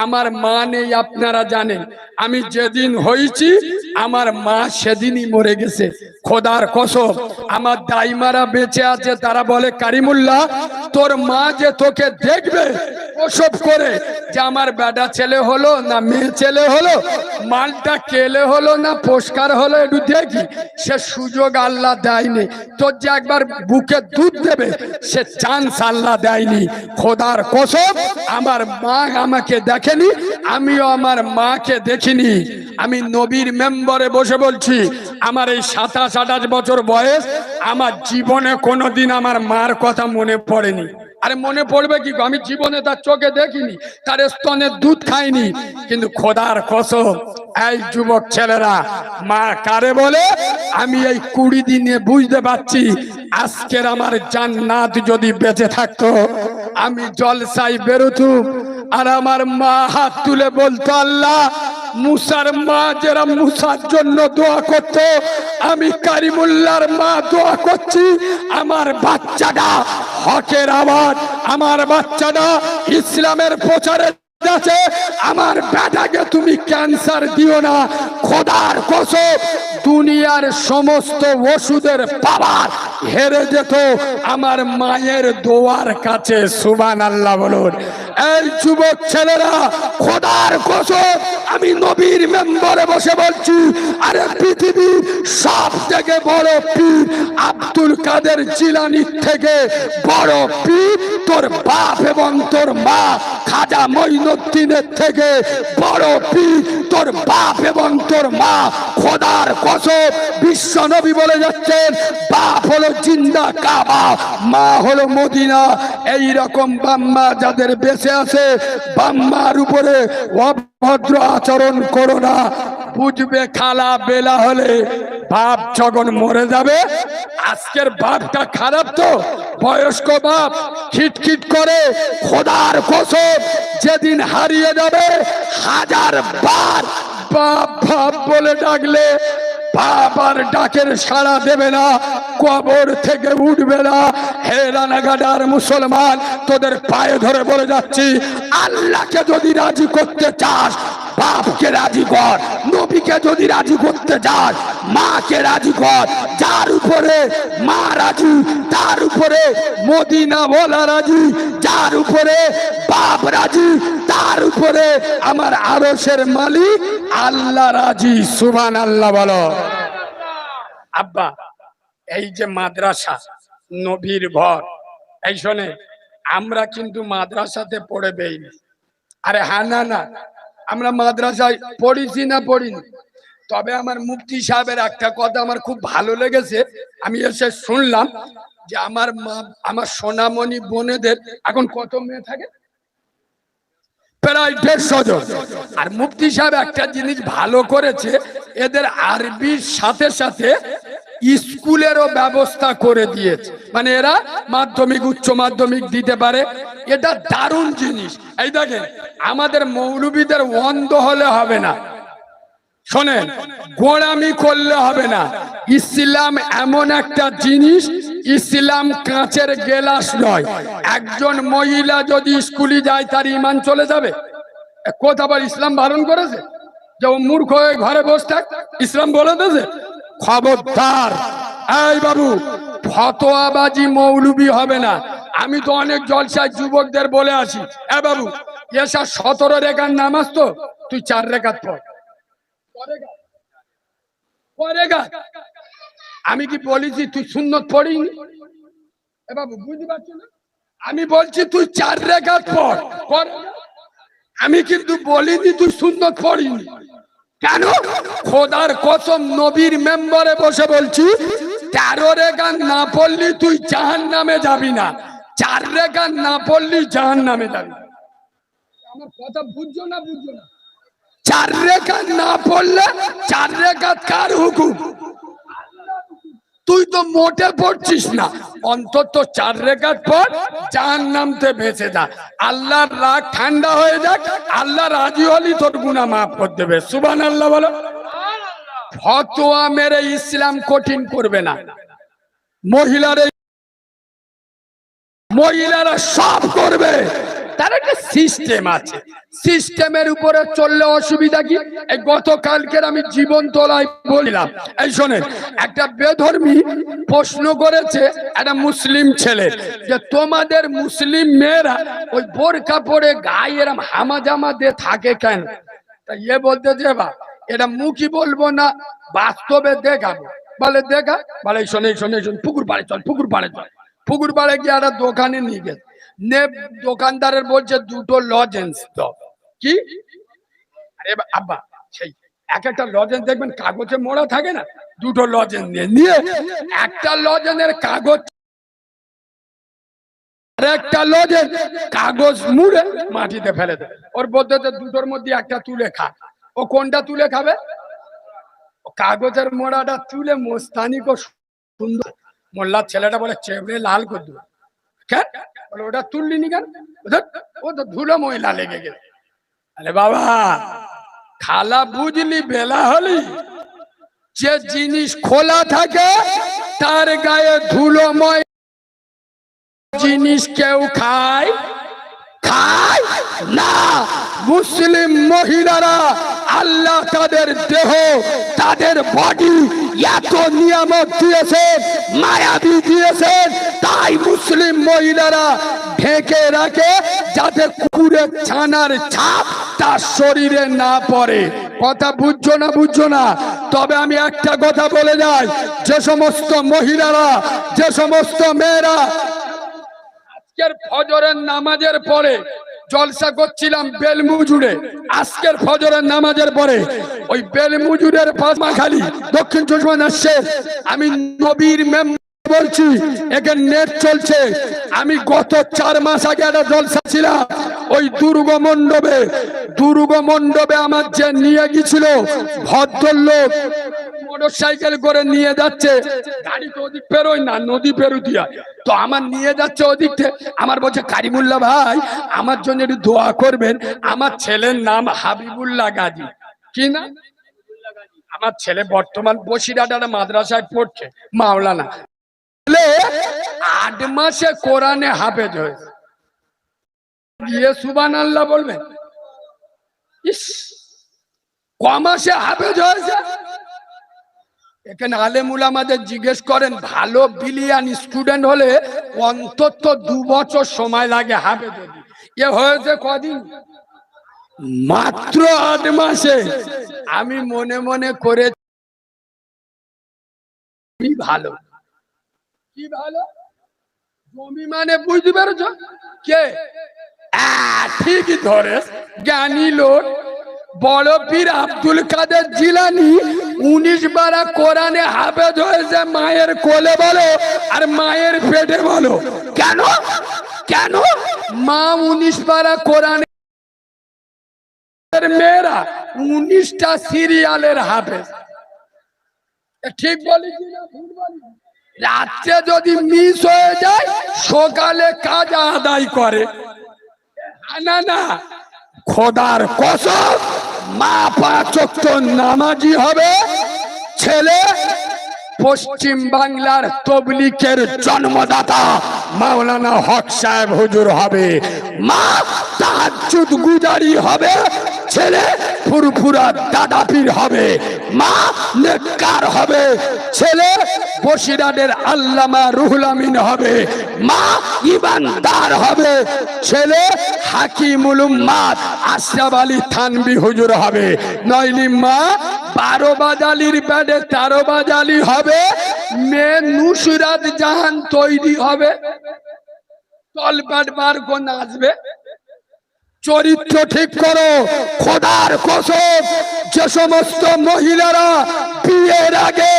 আমার মা নেই আপনারা জানেন। আমি যেদিন হয়েছি আমার মা সেদিনই মরে গেছে। খোদার কসম, আমার দাইমারা বেঁচে আছে, তারা বলে, কারিমুল্লাহ, তোর মা যে তোকে দেখবে ওসব করে, যে আমার বেটা ছেলে হলো না মেয়ে ছেলে হলো, মালটা কেলে হলো না পুরস্কার হলো, একটু দেখি, সে সুযোগ আল্লাহ দেয়নি। তোর যে একবার বুকে দুধ দেবে, সে চান্স আল্লাহ দেয়নি। খোদার কসম, আমার মা আমাকে দেখেনি, আমিও আমার মাকে দেখিনি। আমি নবীর মেম্বারে বসে বলছি, আমার এই সাতাশ, আঠাশ বছর বয়স, আমার জীবনে কোনোদিন আমার মার কথা মনে পড়েনি। আরে মনে পড়বে কি আমি জীবনে তার চোখে দেখিনি, তার স্তনের দুধ খাইনি, কিন্তু খোদার কসম, এই যুবক ছেলেরা, মা কারে বলে? আমি এই কুড়ি দিনে বুঝতে পারছি, আজকের আমার জান্নাত যদি বেঁচে থাকতো, আমি জলসাই বেরোতুম, আর আমার মা হাত তুলে বলতো, আল্লাহ মুসার মা যারা মুসার জন্য দোয়া করত, আমি কারিমুল্লার মা দোয়া করছি, আমার বাচ্চাটা হকের আওয়াজ, আমার বাচ্চাটা ইসলামের প্রচারে আমার বেটাকে তুমি ক্যান্সার দিও না, খোদার কসম, দুনিয়ার সমস্ত ওষুধের পাওয়ার হেরে যেত। আমার মায়ের দোয়ার কাছে সুবান আল্লাহ বলুন, এই যুবক ছেলেরা, খোদার কসম, আমি নবীর মেম্বারে বসে বলছি, আরে পৃথিবীর সব থেকে বড় পীর আব্দুল কাদের জিলানির থেকে বড় পীর, তোর বাপ এবং তোর মা খাজা মঈনুদ্দিনের থেকে বড় পীর তোর বাপ এবং তোর মা খোদার কসম, বিশ্ব নবী বলে যাচ্ছেন, বাপ হলো জিন্দা কাবা, মা হলো মদিনা। এই রকম বাম্মা যাদের বেঁচে আছে, বাম্মার উপরে অভদ্র আচরণ করো না। বুঝবে খালা বেলা হলে বাপ যখন মরে যাবে, আজকের বাপটা খারাপ তো, বয়স্ক বাপ খিটখিট করে, খোদার কসম যেদিন হারিয়ে যাবে, হাজার বার বাপ বাপ বলে ডাকলে বাবার ডাকের সাড়া দেবে না, কবর থেকে উঠবে না। হে রানাঘাটার মুসলমান, তোদের পায়ে ধরে বলে যাচ্ছি আল্লাহকে যদি রাজি করতে চাস, বাপকে রাজি কর, নবীকে যদি রাজি করতে চাস, মাকে রাজি কর, যার উপরে মা রাজি, তার উপরে মদিনা বলা রাজি, যার উপরে বাপ রাজি, তার উপরে আমার আরসের মালিক আল্লাহ রাজি। সুবান আল্লাহ বলো। আব্বা, এই যে মাদ্রাসা, নবীর ঘর, এই শোনে আমরা কিন্তু মাদ্রাসাতে পড়ে বেইনি আরে হ্যাঁ না না। আমরা মাদ্রাসায় পড়িছি না পড়িনি। তবে আমার মুফতি সাহেবের একটা কথা আমার খুব ভালো লেগেছে। আমি এসে শুনলাম যে আমার মা, আমার সোনামণি বোনেদের এখন কত মেয়ে থাকে? প্রায় দেড়শো জন। আর মুফতি সাহেব একটা জিনিস ভালো করেছে, এদের আরবির সাথে সাথে স্কুলেরও ব্যবস্থা করে দিয়েছে। মানে এরা মাধ্যমিক, উচ্চ মাধ্যমিক দিতে পারে। এটা দারুণ জিনিস। এই দেখেন, আমাদের মৌলবীদের অন্ধ হলে হবে না। শোনেন, গোড়ামি করলে হবে না। ইসলাম এমন একটা জিনিস, ইসলাম কাঁচের গেলাস নয়। একজন মহিলা যদি স্কুলে যায়, তার ইমান চলে যাবে। এ কথা বল, ইসলাম বারণ করেছে? যে মূর্খ হয়ে ঘরে বসে থাক, ইসলাম বলে দিয়েছে খবরদার। এই বাবু, ফতোয়াবাজি মৌলবি হবে না। আমি তো অনেক জলসায় যুবকদের বলে আসি। এ বাবু, এসা সতেরো রেখার নামাজ তো, তুই চার রেখাত পড়। আমি কি বলেছি তুই সুন্নত পড়িনি? এ বাবু, বুঝতে পারছ না? আমি বলছি তুই চার রেখাত পরেগা। আমি কিন্তু বলিনি তুই সুন্নত পড়িনি। কেন? খোদার কসম নবীর মেম্বারে বসে বলছি, তেরো গান না পড়লি তুই জাহান নামে যাবি না। চার রে গান না পড়লি জাহান নামে যাবি আমার কথা বুঝছ না বুঝছ না? চার রেখা না পড়লে চার রেখা কার হুকুম? তুই তো মোটে পড়ছিস না। অন্তত চার রেখাত পর চার নামতে বেঁচে যা। আল্লাহর রাগ ঠান্ডা হয়ে যাক, আল্লাহ রাজি হলি তোর গুণা মাফ করে দেবে। সুবান আল্লাহ বলো। ফতোয়া মেরে ইসলাম কঠিন করবে না। মহিলারা মহিলারা সব করবে। তার একটা সিস্টেম আছে। সিস্টেমের উপরে চললে অসুবিধা কি? এই গতকালকের আমি জীবন তোলায় বললাম, এই শোনেন, একটা বেধর্মী প্রশ্ন করেছে একটা মুসলিম ছেলে যে, তোমাদের মুসলিম মেয়েরা ওই বোরকা পরে গায়ে এরম হামা জামা দিয়ে থাকে কেন? তা ইয়ে বলতে যে বা এটা মুখই বলব না, বাস্তবে দেখাবো। বলে, দেখা? বলে শোনে শোনে শোন, পুকুর পাড়ে চল, পুকুর পাড়ে চল। পুকুর পাড়ে গিয়ে একটা দোকানে নিয়ে গেছে। নে দোকানদারের বলছে দুটো লজেন্স কি? আরে আব্বা, সেই এক একটা লজেন্স দেখবেন, কাগজে মোড়া থাকে না, দুটো লজেন্স নিয়ে একটা লজেনের কাগজ একটা লজেন কাগজ মুড়ে মাটিতে ফেলে দেয় ওর বলতে দুটোর মধ্যে একটা তুলে খা। ও কোনটা তুলে খাবে? কাগজের মোড়াটা তুলে মোস্তানি সুন্দর মোল্লার ছেলেটা বলে, চেবড়ে লাল করে দেবে কেন? বলে, ওটা তুললি নি কেন ও তো ধুলো ময়লা লেগে গেছে। আরে বাবা, খালা বুঝলি, বেলা হলি। যে জিনিস খোলা থাকে, তার গায়ে ধুলো ময় জিনিস কেউ খায় খায় না। মুসলিম মহিলারা আল্লাহ তাদের দেহ, তাদের বডি এত নিয়ামত দিয়েছেন, মায়াবী দিয়েছেন, তাই মুসলিম মহিলারা ঢেকে রাখে যাতে কুকুরের ছানার ছাপ তার শরীরে না পড়ে। কথা বুঝছ না বুঝছ না? তবে আমি একটা কথা বলে যাই, যে সমস্ত মহিলারা, যে সমস্ত মেয়েরা আজকের ফজরের নামাজের পরে জলসা করছিলাম বেলমুজুড়ে আজকের ফজরের নামাজের পরে ওই বেলমুজুরের পাশমাখালি দক্ষিণ চব্বিশ পরগনার আমি নবীর মেম বলছি এখানে নেট চলছে। আমি গত চার মাস আগে একটা জলসা ছিলাম। ওই দুর্গ মণ্ডপে দুর্গ মণ্ডপে আমার যে নিয়ে গেছিল ভদ্রলোক মোটর সাইকেল করে নিয়ে যাচ্ছে। গাড়ি তো ওদিক পেরোয় না, নদী পেরুতিয়া তো আমার নিয়ে যাচ্ছে ওদিক আমার বলছে কারিমুল্লা ভাই, আমার জন্য একটু দোয়া করবেন। আমার ছেলের নাম হাবিবুল্লাহ গাজী। কি না আমার ছেলে বর্তমান বসিরহাট মাদ্রাসায় পড়ছে, মাওলানা। আট মাসে কোরআনে হাফেজ হয়েছে সুবান আল্লাহ বলবেন ইস, ক মাসে হাফেজ হয়েছে? এখানে আলেমুল আমাদের জিজ্ঞেস করেন, ভালো বিলিয়ান স্টুডেন্ট হলে অন্তত দু বছর সময় লাগে হতে। এ হয়েছে কদিন? মাত্র আট মাসে। আমি মনে মনে করে ভালো? কি ভালো? জমি মানে বুঝতে পেরেছ? কে? ঠিকই ধরে। জ্ঞানী লোক। বড় পীর আব্দুল কাদের জিলানি, উনিশ বারা কোরআনে হাফেজ হয়েছে মায়ের কোলে বলো আর মায়ের পেটে বলো। কেন? কেন? মা উনিশ বারা কোরআনে মেয়েরা উনিশটা সিরিয়ালের হাফেজ। ঠিক বলি রাত্রে যদি মিস হয়ে যায়, সকালে কাজ আদায় করে। না না। খোদার কসম, মা পাঁচ ওয়াক্ত নামাজি হবে, ছেলে পশ্চিম বাংলার তবলিকের জন্মদাতা মাওলানা হক সাহেব হুজুর হবে। মা তাহাজ্জুদ গুজারি হবে, ছেলে ফুরফুরা দাদা পীর হবে, মা নেককার হবে, ছেলে বসিরাটের আল্লামা রুহুল আমিন হবে, মা ইমানদার হবে, ছেলে হাকিমুল উম্মাদ আশরাফ আলী থানবি হুজুর হবে। নইলি মা বারো বাজালির ব্যাডে তেরো বাজালি হবে, মেয়ে নুসরাত জাহান তৈরি হবে। তলপ্যাট করে নাচবে। চরিত্র ঠিক করো, খোদার কসম, যে সমস্ত মহিলারা বিয়ের আগে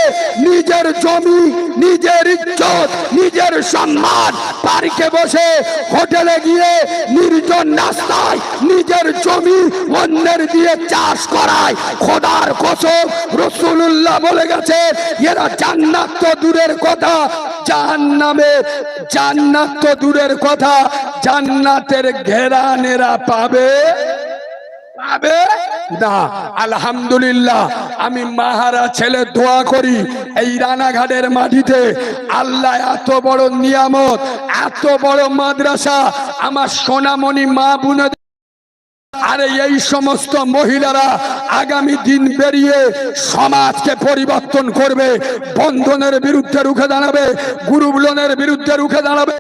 নিজের জমি, নিজের ইজ্জত, নিজের সম্মান, পার্কে বসে হোটেলে গিয়ে নির্জন রাস্তায় নিজের জমি অন্যের দিয়ে চাষ করায়। খোদার কসম রসুল্লাহ বলে গেছে, এরা জান্নাত তো দূরের কথা, জাহান্নামে জান্নাত তো দূরের কথা, জান্নাতের ঘেরানেরা পাবে? পাবে? না আলহামদুলিল্লাহ, আমি মাহারা ছেলে দোয়া করি, এই রানাঘাটের মাটিতে আল্লাহ এত বড় নিয়ামত, এত বড় মাদ্রাসা, আমার সোনামণি মা বোনেদের আরে এই সমস্ত মহিলারা আগামী দিন বেরিয়ে সমাজকে পরিবর্তন করবে, বন্ধনের বিরুদ্ধে রুখে দাঁড়াবে, গুরুবলনের বিরুদ্ধে রুখে দাঁড়াবে।